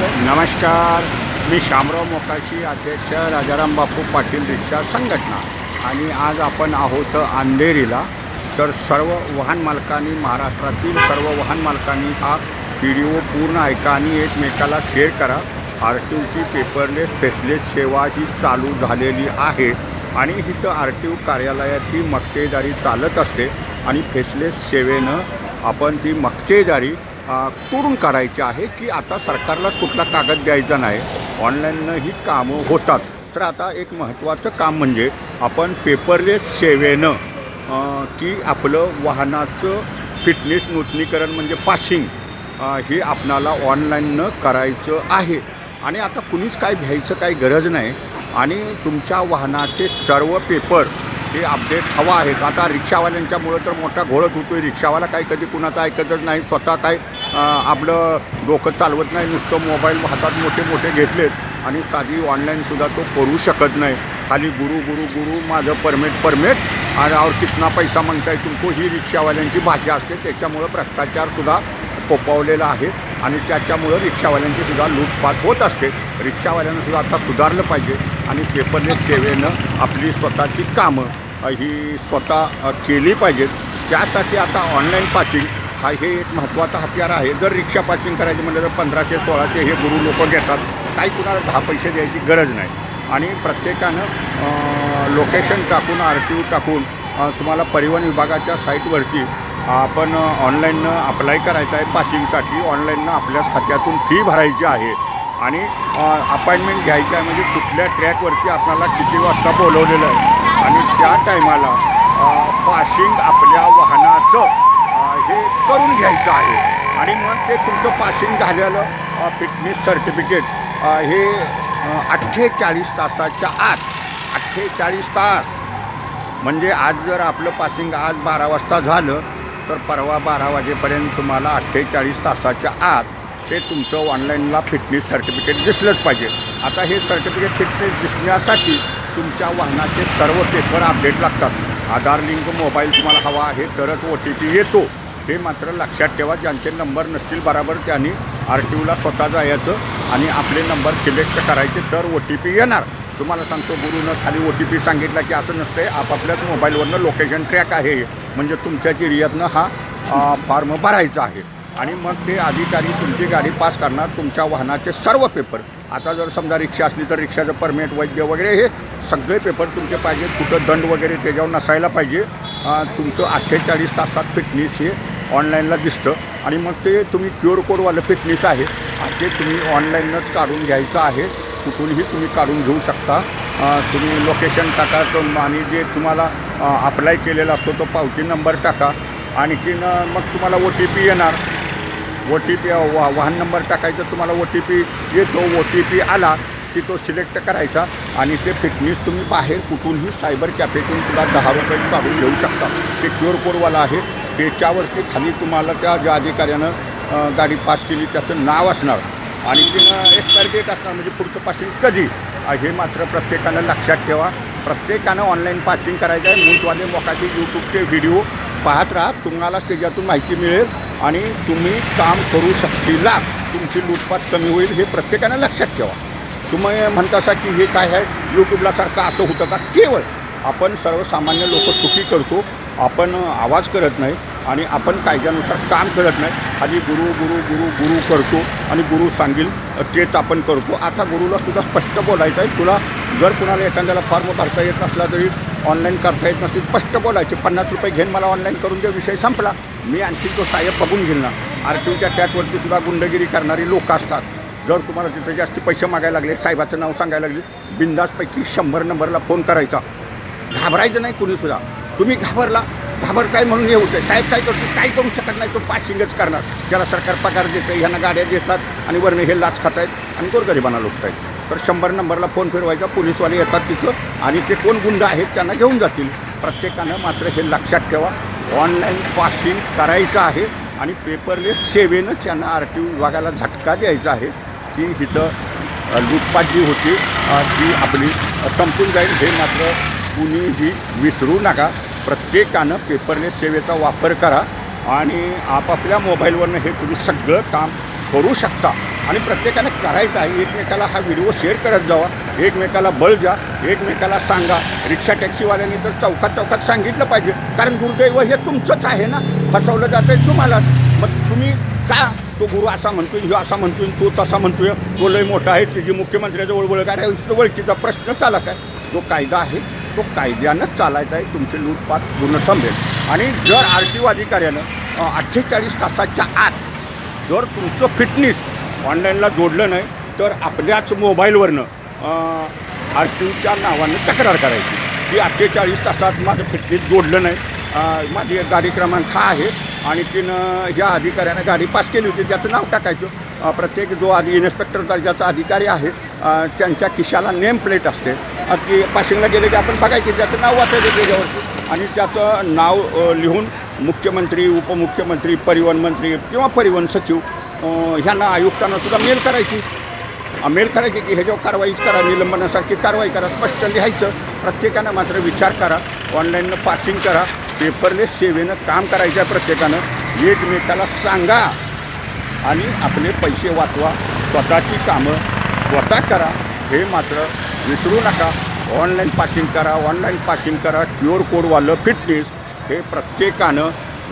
नमस्कार. मी शामराव मोकाशी अध्यक्ष राजाराम बापू पाटील रिक्षा संघटना. आणि आज आपण आहोत अंधेरीला. तर सर्व वाहन मालकांनी महाराष्ट्रातील सर्व वाहन मालकांनी हा व्हिडिओ पूर्ण ऐका आणि एकमेकाला शेअर करा. आर टी ओची पेपरलेस फेसलेस सेवा ही चालू झालेली आहे. आणि इथं आर टी ओ कार्यालयाची मक्तेदारी चालत असते. आणि फेसलेस सेवेनं आपण ती मक्तेदारी तोडून काढायचे आहे की आता सरकारलाच कुठला कागद द्यायचा नाही. ऑनलाईननं ही कामं होतात. तर आता एक महत्त्वाचं काम म्हणजे आपण पेपरलेस सेवेनं की आपलं वाहनाचं फिटनेस नूतनीकरण म्हणजे पासिंग हे आपणाला ऑनलाईननं करायचं आहे. आणि आता कुणीच काय घ्यायचं काही गरज नाही. आणि तुमच्या वाहनाचे सर्व पेपर हे अपडेट हवा आहेत. आता रिक्षावाल्यांच्यामुळं तर मोठा घोळत होतो आहे रिक्षावाला काही कधी कुणाचा ऐकतच नाही. स्वतः काय आपलं डोकं चालवत नाही नुसतं मोबाईल हातात मोठे मोठे घेतलेत आणि साधी ऑनलाईनसुद्धा तो करू शकत नाही. खाली गुरु गुरु गुरु माझं परमिट परमिट आणि और कितना पैसा म्हणताय तुमको ही रिक्षावाल्यांची भाषा असते. त्याच्यामुळं भ्रष्टाचारसुद्धा फोपावलेला आहे आणि त्याच्यामुळं रिक्षावाल्यांची सुद्धा लूटपाट होत असते. रिक्षावाल्यांना सुद्धा आता सुधारलं पाहिजे आणि पेपरलेस सेवेनं आपली स्वतःची कामं ही स्वतः केली पाहिजेत. त्यासाठी आता ऑनलाईन पासिंग हा हे एक महत्त्वाचा हत्यार आहे. जर रिक्षा पासिंग करायची म्हटलं तर पंधराशे सोळाशे हे गुरु लोक घेतात. काही कुणाला दहा पैसे द्यायची गरज नाही. आणि प्रत्येकानं लोकेशन टाकून आर टी ओ टाकून तुम्हाला परिवहन विभागाच्या साईटवरती आपण ऑनलाईननं अप्लाय करायचं आहे. पासिंगसाठी ऑनलाईननं आपल्याच खात्यातून फी भरायची आहे. आणि अपॉइंटमेंट घ्यायची आहे म्हणजे कुठल्या ट्रॅकवरती आपल्याला किती वाजता बोलवलेलं आहे. आणि त्या टायमाला पासिंग आपल्या वाहनाचं अ, हे करून घ्यायचं आहे आणि मग ते तुमचं पासिंग झालेलं फिटनेस सर्टिफिकेट हे अठ्ठेचाळीस तासाच्या आत अठ्ठेचाळीस तास. म्हणजे आज जर आपलं पासिंग आज बारा वाजता झालं तर परवा बारा वाजेपर्यंत तुम्हाला अठ्ठेचाळीस तासाच्या आत ते तुमचं ऑनलाईनला फिटनेस सर्टिफिकेट दिसलंच पाहिजे. आता हे सर्टिफिकेट फिटनेस दिसण्यासाठी तुमच्या वाहनाचे सर्व पेपर अपडेट लागतात. आधार लिंक मोबाईल तुम्हाला हवा आहे तरच ओ टी पी येतो. हे मात्र लक्षात ठेवा ज्यांचे नंबर नसतील बराबर त्यांनी आर टी ओला स्वतः जायचं आणि आपले नंबर सिलेक्ट करायचे तर ओ टी पी येणार. तुम्हाला सांगतो गुरुनं खाली ओ टी पी सांगितला की असं नसतंय आपापल्याच मोबाईलवरनं लोकेशन ट्रॅक आहे. म्हणजे तुमच्याच एरियातनं हा फॉर्म भरायचा आहे. आणि मग ते अधिकारी तुमची गाडी पास करणार तुमच्या वाहनाचे सर्व पेपर आता जर समजा रिक्षा असली तर रिक्षाचं परमिट वैद्य वगैरे हे सगळे पेपर तुमचे पाहिजे. कुठं दंड वगैरे त्याच्यावर नसायला पाहिजे. तुमचं अठ्ठेचाळीस तासात फिटनेस हे ऑनलाईनला दिसतं. आणि मग ते तुम्ही क्यू आर कोडवालं फिटनेस आहे ते तुम्ही ऑनलाईनच काढून घ्यायचं आहे. कुठूनही तुम्ही काढून घेऊ शकता. तुम्ही लोकेशन टाका तो आणि जे तुम्हाला अप्लाय केलेला असतो तो पावती नंबर टाका. आणखीन मग तुम्हाला ओ टी पी येणार. ओ टी पी वा वाहन नंबर टाकायचा तुम्हाला ओ टी पी येतो. ओ टी पी आला की तो सिलेक्ट करायचा आणि ते फिटनेस तुम्ही बाहेर कुठूनही सायबर कॅफेतून सुद्धा दहा रुपये काढून घेऊ शकता. ते क्युअर कोडवाला आहे. त्याच्यावरती खाली तुम्हाला त्या ज्या अधिकाऱ्यानं गाडी पास केली त्याचं नाव असणार. आणि तिनं एक्सपायर डेट असणार म्हणजे पुढचं पासिंग कधी? हे मात्र प्रत्येकानं लक्षात ठेवा. प्रत्येकानं ऑनलाईन पासिंग करायचं आहे. मूठवाले मोकाचे यूट्यूबचे व्हिडिओ पाहत राहा. तुम्हाला त्याच्यातून माहिती मिळेल आणि तुम्ही काम करू शकशीला. तुमची लूटपाट कमी होईल हे प्रत्येकानं लक्षात ठेवा. तुम्ही म्हणतासा की हे काय आहे? यूट्यूबला सारखं असं होतं का? केवळ आपण सर्वसामान्य लोक चुकी करतो. आपण आवाज करत नाही. आणि आपण कायद्यानुसार काम करत नाही. आधी गुरु गुरु गुरु गुरु करतो आणि गुरु सांगेल तेच आपण करतो. आता गुरुला सुद्धा स्पष्ट बोलायचं आहे. तुला जर कुणाला एखाद्याला फॉर्म भरता येत नसला तरी ऑनलाईन करता येत नसतील स्पष्ट बोलायचे. पन्नास रुपये घेऊन मला ऑनलाईन करून दे विषय संपला. मी आणखी तो साहेब बघून घेईल ना. आर टी ओच्या सुद्धा गुंडगिरी करणारी लोक असतात. जर तुम्हाला तिथे जास्त पैसे मागायला लागले साहेबाचं नाव सांगायला लागले बिंदासपैकी शंभर नंबरला फोन करायचा. घाबरायचं नाही कुणीसुद्धा तुम्ही घाबरला घाबरताय म्हणून हे होतं साहेब काय करतो काय करू शकत नाही तो पासिंगच करणार. ज्याला सरकार पगार देतं ह्यांना गाड्या देतात आणि वरणे हे लाच खात आहेत आणि गोरगरिबांना लुटत आहेत तर शंभर नंबरला फोन फिरवायचा पोलीसवाले येतात तिथं आणि ते कोण गुंड आहेत त्यांना घेऊन जातील. प्रत्येकानं मात्र हे लक्षात ठेवा. ऑनलाईन पासिंग करायचं आहे आणि पेपरलेस सेवेनंच यांना आर टी विभागाला झटका द्यायचा आहे की इथं अ, लूटपाट जी होती ती आपली संपून जाईल हे मात्र कुणीही विसरू नका. प्रत्येकानं पेपरलेस सेवेचा वापर करा आणि आपापल्या मोबाईलवरनं हे तुम्ही सगळं काम करू शकता. आणि प्रत्येकानं करायचं आहे एकमेकाला हा व्हिडिओ शेअर करत जावा एकमेकाला बळ द्या एकमेकाला सांगा. रिक्षा टॅक्सीवाल्यांनी तर चौकात चौकात सांगितलं पाहिजे कारण दुर्दैव हे तुमचंच आहे ना? फसवलं जातं आहे तुम्हाला. मग तुम्ही का तो गुरु असा म्हणतोय ह्यो असा म्हणतोय तो तसा म्हणतोय? तो लय मोठा आहे तुझी मुख्यमंत्र्याजवळ वळख आहे नुसतं ओळखीचा प्रश्न चालत आहे. जो कायदा आहे तो कायद्यानंच चालायचा आहे तुमचे लूटपाट पूर्ण थांबेल आणि जर आर टी ओ अधिकाऱ्यानं अठ्ठेचाळीस तासाच्या आत जर तुमचं फिटनेस ऑनलाईनला जोडलं नाही तर आपल्याच मोबाईलवरनं आर टी ओच्या नावानं तक्रार करायची. की अठ्ठेचाळीस तासात माझं फिटनेस जोडलं नाही. माझी गाडी क्रमांक हा आहे आणि तिनं ह्या अधिकाऱ्यानं गाडी पास केली होती त्याचं नाव टाकायचं. प्रत्येक जो आधी इन्स्पेक्टर दर्जाचा अधिकारी आहे त्यांच्या खिशाला नेम प्लेट असते. की पासिंगला गेले की आपण बघायचे त्याचं नाव वाचायचं त्याच्यावरती आणि त्याचं नाव लिहून मुख्यमंत्री उपमुख्यमंत्री परिवहन मंत्री किंवा परिवहन सचिव ह्यांना आयुक्तांना सुद्धा मेल करायची. मेल करायची की ह्याच्यावर कारवाईच करा निलंबनासारखी कारवाई करा स्पष्ट लिहायचं. प्रत्येकानं मात्र विचार करा ऑनलाईननं पासिंग करा पेपरलेस सेवेनं काम करायचं आहे प्रत्येकानं. एकमेकाला सांगा आणि आपले पैसे वाचवा स्वतःची कामं स्वतः करा हे मात्र विसरू नका. ऑनलाईन पासिंग करा ऑनलाईन पासिंग करा. क्यू आर कोडवालं फिटनेस हे प्रत्येकानं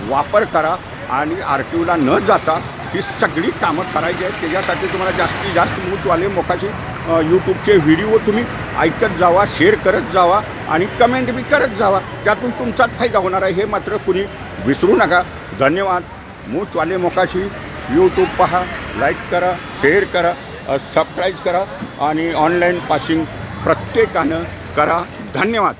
वापर करा आणि आर टी ओला न जाता ही सगळी कामं करायची आहेत. त्याच्यासाठी तुम्हाला जास्तीत जास्त मूतवाले मोखाचे यूट्यूबचे व्हिडिओ तुम्ही ऐकत जावा शेअर करत जावा आणि कमेंट बी करत जावा. त्यातून तुमचाच फायदा होणार आहे हे मात्र कुणी विसरू नका. धन्यवाद. मूचवाले मोकाशी यूट्यूब पहा लाईक करा शेअर करा सबस्क्राईब करा आणि ऑनलाईन पासिंग प्रत्येकानं करा. धन्यवाद.